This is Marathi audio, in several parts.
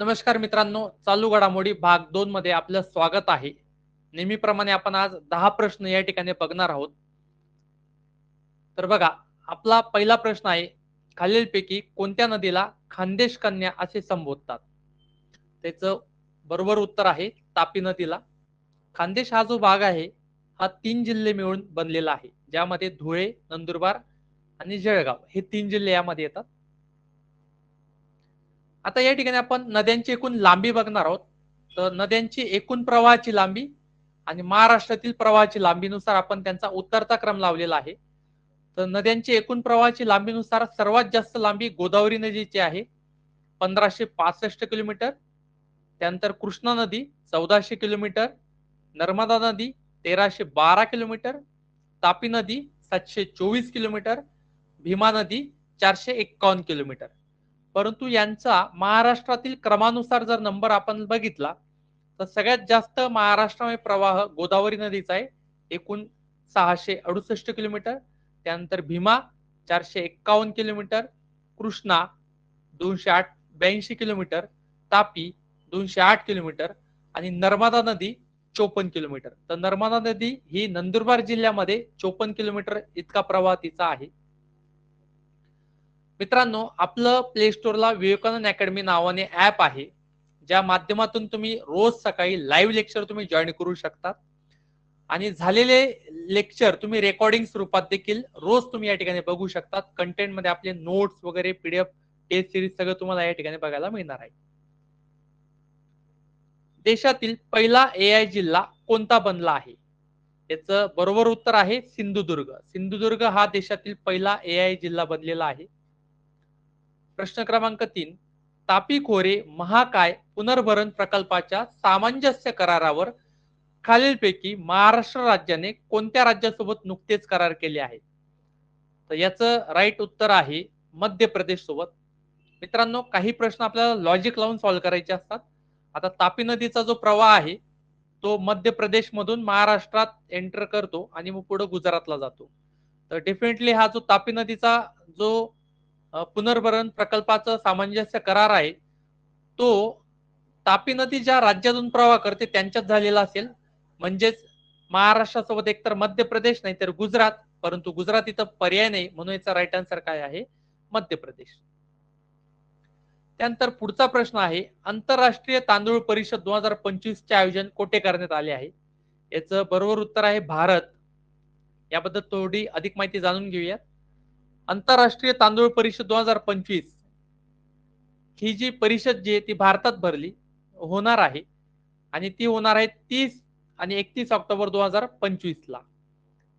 नमस्कार मित्रांनो चालू घडामोडी भाग दोन मध्ये आपलं स्वागत आहे. नेहमीप्रमाणे आपण आज दहा प्रश्न या ठिकाणी बघणार आहोत. तर बघा आपला पहिला प्रश्न आहे खालीलपैकी कोणत्या नदीला खानदेश कन्या असे संबोधतात? त्याचं बरोबर उत्तर आहे तापी नदीला. खानदेश हा जो भाग आहे हा तीन जिल्हे मिळून बनलेला आहे. ज्यामध्ये धुळे नंदुरबार आणि जळगाव हे तीन जिल्हे यामध्ये येतात. आता या ठिकाणी आपण नद्यांची एकूण लांबी बघणार आहोत. तर नद्यांची एकूण प्रवाहाची लांबी आणि महाराष्ट्रातील प्रवाहाची लांबीनुसार आपण त्यांचा उतरता क्रम लावलेला आहे. तर नद्यांची एकूण प्रवाहाची लांबीनुसार सर्वात जास्त लांबी गोदावरी नदीची आहे. पंधराशे पासष्ट किलोमीटर. त्यानंतर कृष्णा नदी चौदाशे किलोमीटर. नर्मदा नदी तेराशे बारा किलोमीटर. तापी नदी सातशे चोवीस किलोमीटर. भीमा नदी चारशे एक्कावन्न किलोमीटर. परंतु यांचा महाराष्ट्रातील क्रमानुसार जर नंबर आपण बघितला तर सगळ्यात जास्त महाराष्ट्रामध्ये प्रवाह गोदावरी नदीचा आहे. एकूण सहाशे अडुसष्ट किलोमीटर त्यानंतर भीमा चारशे एक्कावन्न किलोमीटर कृष्णा दोनशे आठ ब्याऐंशी किलोमीटर तापी दोनशे आठ किलोमीटर आणि नर्मदा नदी चोपन्न किलोमीटर. तर नर्मदा नदी ही नंदुरबार जिल्ह्यामध्ये चोपन्न किलोमीटर इतका प्रवाह तिचा आहे. मित्रांनो आपलं प्ले स्टोअरला विवेकानंद अकॅडमी नावाने ऍप आहे. ज्या माध्यमातून तुम्ही रोज सकाळी लाईव्ह लेक्चर तुम्ही जॉईन करू शकता. आणि झालेले लेक्चर तुम्ही रेकॉर्डिंग स्वरूपात देखील रोज तुम्ही या ठिकाणी बघू शकतात कंटेंटमध्ये आपले नोट्स वगैरे पीडीएफ टेस्ट सिरीज सगळं तुम्हाला या ठिकाणी बघायला मिळणार आहे. देशातील पहिला ए आय जिल्हा कोणता बनला आहे? याचं बरोबर उत्तर आहे सिंधुदुर्ग. सिंधुदुर्ग हा देशातील पहिला ए आय जिल्हा बनलेला आहे. प्रश्न क्रमांक तीन तापी खोरे महाकाय पुनर्भरण प्रकल्पाच्या सामंजस्य करारावर खालीलपैकी महाराष्ट्र राज्याने कोणत्या राज्यासोबत नुकतेच करार केले आहेत? तर याचं राईट उत्तर आहे मध्य प्रदेश सोबत मित्रांनो काही प्रश्न आपल्याला लॉजिक लावून सॉल्व्ह करायचे असतात. आता तापी नदीचा जो प्रवाह आहे तो मध्य प्रदेश मधून महाराष्ट्रात एंटर करतो आणि मग पुढे गुजरातला जातो. तर डेफिनेटली हा जो तापी नदीचा जो पुनर्भरण प्रकल्पाचा सामंजस्य करार आहे. तो तापी नदी ज्या राज्यातून प्रवाह करते त्यांच्यात झालेला असेल. म्हणजेच महाराष्ट्रासोबत एकतर मध्य प्रदेश नाही तर गुजरात परंतु गुजरात इथं पर्याय नाही म्हणून याचा राईट आन्सर काय आहे? मध्य प्रदेश. त्यानंतर पुढचा प्रश्न आहे आंतरराष्ट्रीय तांदूळ परिषद दोन हजार पंचवीस चे आयोजन कोठे करण्यात आले आहे? याचं बरोबर उत्तर आहे भारत. याबद्दल थोडी अधिक माहिती जाणून घेऊयात. आंतरराष्ट्रीय तांदूळ परिषद दोन हजार पंचवीस ही जी परिषद जी आहे ती भारतात भरली होणार आहे. आणि ती होणार आहे तीस आणि एकतीस ऑक्टोबर दोन हजार पंचवीस ला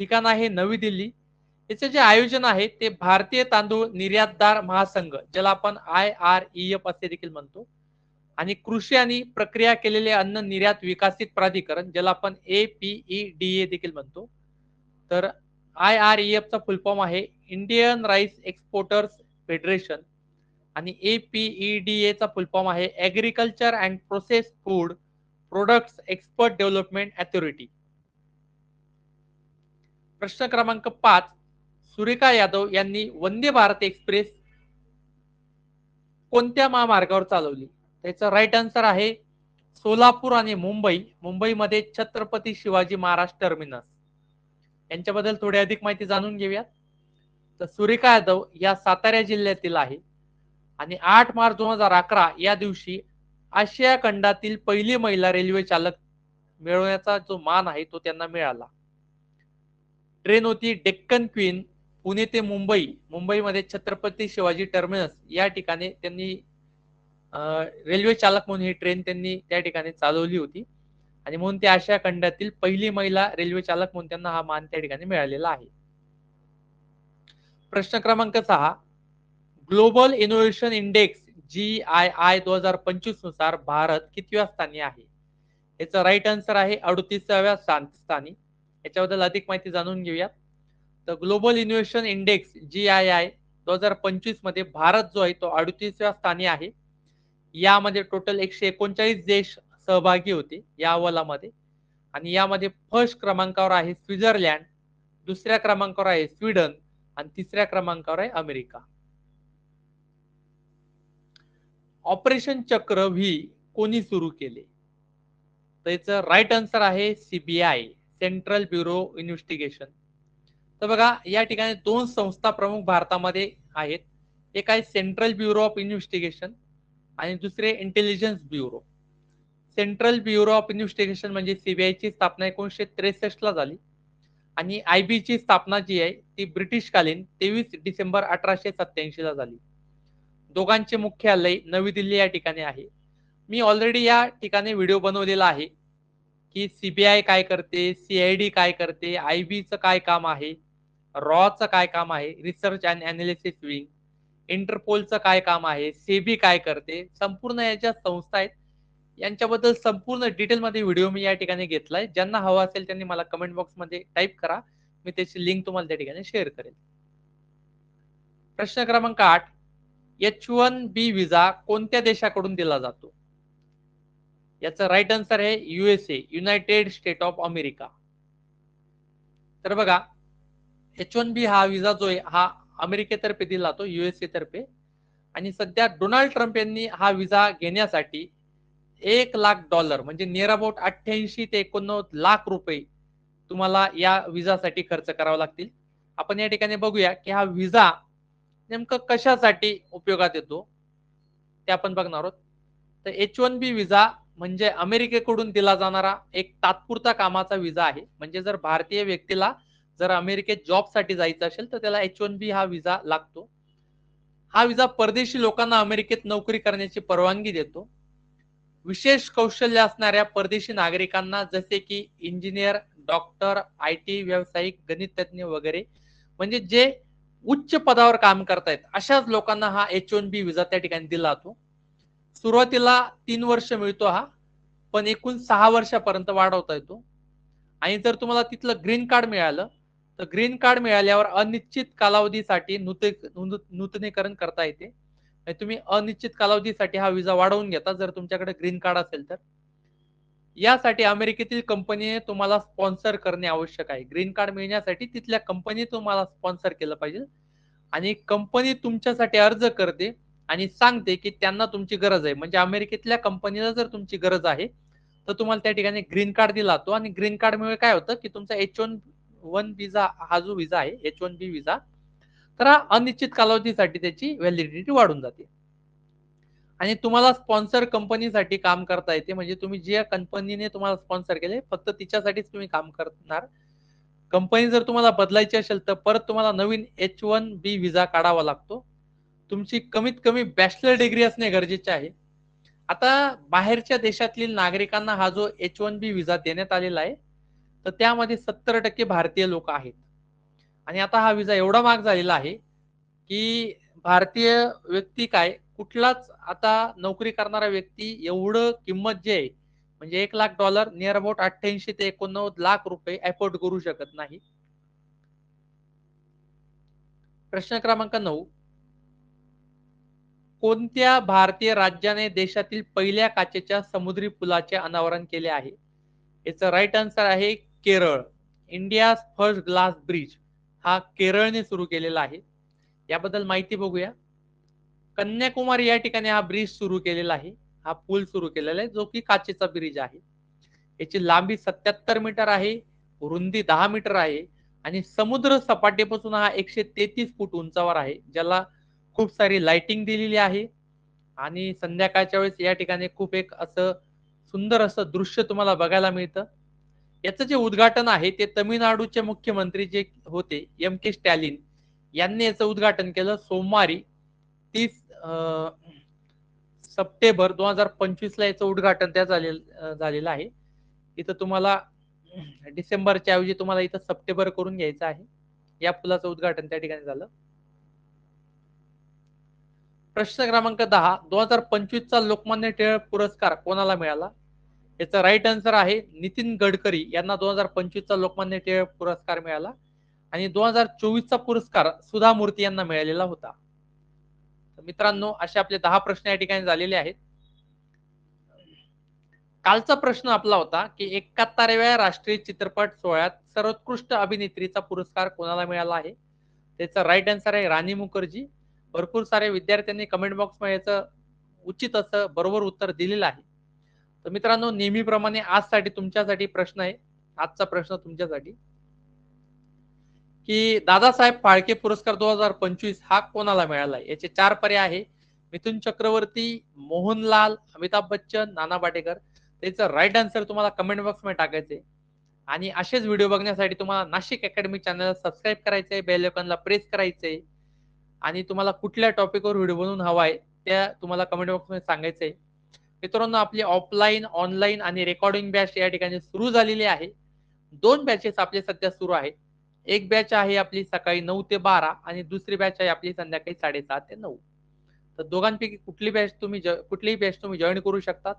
ठिकाण आहे नवी दिल्ली. याचे जे आयोजन आहे ते भारतीय तांदूळ निर्यातदार महासंघ ज्याला आपण आय आर ई एफ असे देखील म्हणतो आणि कृषी आणि प्रक्रिया केलेले अन्न निर्यात विकसित प्राधिकरण ज्याला आपण A P E D A देखील म्हणतो. तर आय आर ई एफचा फुल फॉर्म आहे. इंडियन राईस एक्सपोर्टर्स फेडरेशन आणि ए पी ई डी एचा फुलफॉर्म फुल फॉर्म आहे. Agriculture and process food products expert development authority प्रश्न क्रमांक पाच सुरेखा यादव यांनी वंदे भारत एक्सप्रेस कोणत्या महामार्गावर चालवली? त्याचं राईट आन्सर आहे सोलापूर आणि मुंबई. मुंबईमध्ये छत्रपती शिवाजी महाराज टर्मिनस यांच्याबद्दल थोडी अधिक माहिती जाणून घेऊयात. तर सुरेखा यादव या सातारा जिल्ह्यातील आहे. आणि आठ मार्च दोन हजार अकरा या दिवशी आशिया खंडातील पहिली महिला रेल्वे चालक मिळवण्याचा जो मान आहे तो त्यांना मिळाला. ट्रेन होती डेक्कन क्वीन पुणे ते मुंबई मुंबईमध्ये छत्रपती शिवाजी टर्मिनस या ठिकाणी त्यांनी रेल्वे चालक म्हणून ही ट्रेन त्यांनी त्या ठिकाणी चालवली होती. आणि म्हणून ते आशिया खंडातील पहिली महिला रेल्वे चालक म्हणून त्यांना हा मान त्या ठिकाणी मिळालेला आहे. प्रश्न क्रमांक सहा. Global innovation index G I I दोन हजार पंचवीसनुसार भारत कितव्या स्थानी आहे? याचं राईट आन्सर आहे अडतीसाव्या स्थानी याच्याबद्दल अधिक माहिती जाणून घेऊयात. तर global innovation index G I I दोन हजार पंचवीसमध्ये भारत जो आहे तो अडतीसव्या स्थानी आहे. यामध्ये टोटल एकशे एकोणचाळीस देश सहभागी होते या अहवालामध्ये. आणि यामध्ये फर्स्ट क्रमांकावर आहे स्वित्झर्लंड दुसऱ्या क्रमांकावर आहे स्वीडन आणि तिसऱ्या क्रमांकावर आहे अमेरिका. ऑपरेशन चक्र व्ही कोणी सुरू केले? त्याचं राईट आन्सर आहे सीबीआय सेंट्रल ब्युरो इन्व्हेस्टिगेशन तर बघा या ठिकाणी दोन संस्था प्रमुख भारतामध्ये आहेत. एक आहे सेंट्रल ब्युरो ऑफ इन्व्हेस्टिगेशन आणि दुसरे intelligence bureau central bureau of investigation म्हणजे सीबीआयची स्थापना एकोणीसशे त्रेसष्ट ला झाली. आणि आयबी ची स्थापना जी आहे ती ब्रिटिशकालीन तेवीस डिसेंबर अठराशे सत्याऐंशी ला झाली. दोघांचे मुख्यालय नवी दिल्ली या ठिकाणी आहे. मी ऑलरेडी या ठिकाणी व्हिडिओ बनवलेला आहे की सीबीआय काय करते सीआयडी काय करते आयबीचं काय काम आहे रॉचं काय काम आहे रिसर्च अँड अनालिसिस विंग इंटरपोलचं काय काम आहे सेबी काय करते संपूर्ण याच्या संस्था आहेत. यांच्याबद्दल संपूर्ण डिटेलमध्ये व्हिडिओ मी या ठिकाणी घेतलाय. ज्यांना हवा असेल त्यांनी मला कमेंट बॉक्समध्ये टाईप करा. मी त्याची लिंक तुम्हाला त्या ठिकाणी शेअर करेल. प्रश्न क्रमांक आठ. एच वन बी विजा कोणत्या देशाकडून दिला जातो? याचं राईट आन्सर आहे USA united state of America तर बघा एच वन बी हा विजा जो आहे हा अमेरिकेतर्फे दिला जातो युएसए तर्फे. आणि सध्या डोनाल्ड ट्रम्प यांनी हा विजा घेण्यासाठी एक लाख डॉलर म्हणजे नियर अबाउट अठ्ठ्याऐंशी ते एकोणनव्वद लाख रुपये तुम्हाला या विजासाठी खर्च करावा लागतील. आपण या ठिकाणी बघूया की हा विजा नेमकं कशासाठी उपयोगात येतो ते आपण बघणार आहोत. तर एच वन बी विजा म्हणजे अमेरिकेकडून दिला जाणारा एक तात्पुरता कामाचा विजा आहे. म्हणजे जर भारतीय व्यक्तीला जर अमेरिकेत जॉबसाठी जायचं असेल तर त्याला एच वन बी हा विजा लागतो. हा विजा परदेशी लोकांना अमेरिकेत नोकरी करण्याची परवानगी देतो. विशेष कौशल्य असणाऱ्या परदेशी नागरिकांना जसे की इंजिनियर डॉक्टर आय टी व्यावसायिक गणितज्ञ वगैरे म्हणजे जे उच्च पदावर काम करतायत अशाच लोकांना हा एच वन बी विजा त्या ठिकाणी दिला जातो. सुरुवातीला तीन वर्ष मिळतो हा पण एकूण सहा वर्षापर्यंत वाढवता येतो. आणि जर तुम्हाला तिथलं ग्रीन कार्ड मिळालं तर ग्रीन कार्ड मिळाल्यावर अनिश्चित कालावधीसाठी नूतनीकरण करता येते. म्हणजे तुम्ही अनिश्चित कालावधीसाठी हा विजा वाढवून घेता जर तुमच्याकडे ग्रीन कार्ड असेल तर. यासाठी अमेरिकेतील कंपनीने तुम्हाला स्पॉन्सर करणे आवश्यक आहे. ग्रीन कार्ड मिळण्यासाठी तिथल्या कंपनी तुम्हाला स्पॉन्सर केलं पाहिजे. आणि कंपनी तुमच्यासाठी अर्ज करते आणि सांगते की त्यांना तुमची गरज आहे. म्हणजे अमेरिकेतल्या कंपनीला जर तुमची गरज आहे तर तुम्हाला त्या ठिकाणी ग्रीन कार्ड दिला जातो. आणि ग्रीन कार्ड मुळे काय होतं की तुमचा एच वन वन विजा हा जो विजा आहे एच वन बी विजा तर हा अनिश्चित कालावधीसाठी त्याची व्हॅलिडिटी वाढून जाते. आणि तुम्हाला स्पॉन्सर कंपनीसाठी काम करता येते. म्हणजे तुम्ही ज्या कंपनीने तुम्हाला स्पॉन्सर केले फक्त तिच्यासाठीच तुम्ही काम करणार. कंपनी जर तुम्हाला बदलायची असेल तर परत तुम्हाला नवीन एच वन बी विजा काढावा लागतो. तुमची कमीत कमी बॅचलर डिग्री असणे गरजेचे आहे. आता बाहेरच्या देशातील नागरिकांना हा जो एच वन बी विजा देण्यात आलेला आहे तर त्यामध्ये सत्तर टक्के भारतीय लोक आहेत. आणि आता हा विजा एवढा महाग झालेला आहे की भारतीय व्यक्ती काय कुठलाच आता नोकरी करणारा व्यक्ती एवढं किंमत जे आहे म्हणजे एक लाख डॉलर नियर अबाउट अठ्ठ्याऐंशी ते एकोणनव्वद लाख रुपये अफोर्ड करू शकत नाही. प्रश्न क्रमांक नऊ. कोणत्या भारतीय राज्याने देशातील पहिल्या काचेच्या समुद्री पुलाचे अनावरण केले आहे? याचं राईट आन्सर आहे Kerala. India first glass bridge हा केरळने सुरू केलेला आहे. याबद्दल माहिती बघूया. कन्याकुमारी या ठिकाणी हा ब्रिज सुरू केलेला आहे. हा पूल सुरू केलेला आहे जो की काचेचा ब्रिज आहे. याची लांबी सत्याहत्तर मीटर आहे रुंदी दहा मीटर आहे आणि समुद्र सपाटीपासून हा एकशे तेहतीस फूट उंचावर आहे ज्याला खूप सारी लाइटिंग दिलेली आहे. आणि संध्याकाळच्या वेळेस या ठिकाणी खूप एक असं सुंदर असं दृश्य तुम्हाला बघायला मिळतं. याचं जे उद्घाटन आहे ते तमिळनाडूचे मुख्यमंत्री जे होते एम के स्टॅलिन यांनी याचं उद्घाटन केलं सोमवारी तीस सप्टेंबर दोन हजार पंचवीस ला याचं उद्घाटन त्या झालेलं आहे. इथं तुम्हाला डिसेंबरच्या ऐवजी तुम्हाला इथं सप्टेंबर करून घ्यायचं आहे. या पुलाचं उद्घाटन त्या ठिकाणी झालं. प्रश्न क्रमांक दहा दोन हजार पंचवीस चा लोकमान्य टिळक पुरस्कार कोणाला मिळाला? याचा राईट आन्सर आहे नितीन गडकरी. यांना दोन हजार पंचवीसचा लोकमान्य टिळक पुरस्कार मिळाला. आणि दोन हजार चोवीसचा पुरस्कार सुधा मूर्ती यांना मिळालेला होता. मित्रांनो असे आपले दहा प्रश्न या ठिकाणी झालेले आहेत. कालचा प्रश्न आपला होता की एकाहत्तराव्या राष्ट्रीय चित्रपट सोहळ्यात सर्वोत्कृष्ट अभिनेत्रीचा पुरस्कार कोणाला मिळाला आहे? त्याचा राईट आन्सर आहे राणी मुखर्जी. भरपूर सारे विद्यार्थ्यांनी कमेंट बॉक्समध्ये याचं उचित असं बरोबर उत्तर दिलेलं आहे. तर मित्रांनो नेहमीप्रमाणे आजसाठी तुमच्यासाठी प्रश्न आहे. आजचा प्रश्न तुमच्यासाठी. की दादासाहेब फाळके पुरस्कार दोन हजार पंचवीस हा कोणाला मिळाला? याचे चार पर्याय आहे. मिथुन चक्रवर्ती मोहनलाल अमिताभ बच्चन नाना पाटेकर. त्याचं राईट आन्सर तुम्हाला कमेंट बॉक्समध्ये टाकायचे आणि असेच व्हिडिओ बघण्यासाठी तुम्हाला नाशिक अकॅडमी चॅनलला सबस्क्राईब करायचंय बेल आयकॉनला प्रेस करायचंय आणि तुम्हाला कुठल्या टॉपिकवर व्हिडिओ बनवून हवा आहे त्या तुम्हाला कमेंट बॉक्समध्ये सांगायचंय मित्रांनो आपली ऑफलाईन ऑनलाईन आणि रेकॉर्डिंग बॅच या ठिकाणी सुरू झालेली आहे. दोन बॅचेस आपले सध्या सुरू आहेत. एक बॅच आहे आपली सकाळी नऊ ते बारा आणि दुसरी बॅच आहे आपली संध्याकाळी साडेसहा ते नऊ. तर दोघांपैकी कुठली बॅच तुम्ही कुठलीही बॅच तुम्ही जॉईन करू शकता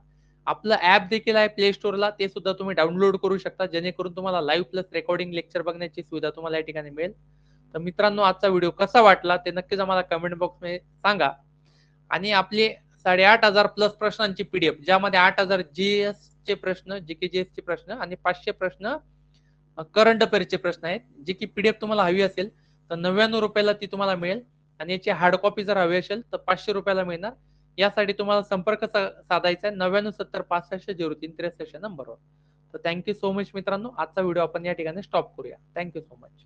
आपलं ऍप देखील आहे प्ले स्टोअरला ते सुद्धा तुम्ही डाउनलोड करू शकता. जेणेकरून तुम्हाला लाईव्ह प्लस रेकॉर्डिंग लेक्चर बघण्याची सुविधा तुम्हाला या ठिकाणी मिळेल. तर मित्रांनो आजचा व्हिडिओ कसा वाटला ते नक्कीच आम्हाला कमेंट बॉक्समध्ये सांगा. आणि आपले साडेआठ हजार प्लस प्रश्नांची पीडीएफ ज्यामध्ये आठ हजार जीएस चे प्रश्न जी के जीएस चे प्रश्न आणि पाचशे प्रश्न करंट अफेअरचे प्रश्न आहेत जे की पीडीएफ तुम्हाला हवी असेल तर नव्याण्णव रुपयाला ती तुम्हाला मिळेल. आणि याची हार्ड कॉपी जर हवी असेल तर पाचशे रुपयाला मिळणार. यासाठी तुम्हाला संपर्क साधायचा आहे नव्याण्णव सत्तर पासष्ट झिरो तीन त्रेसष्ट नंबरवर. तर थँक्यू सो मच मित्रांनो. आजचा व्हिडिओ आपण या ठिकाणी स्टॉप करूया. Thank you so much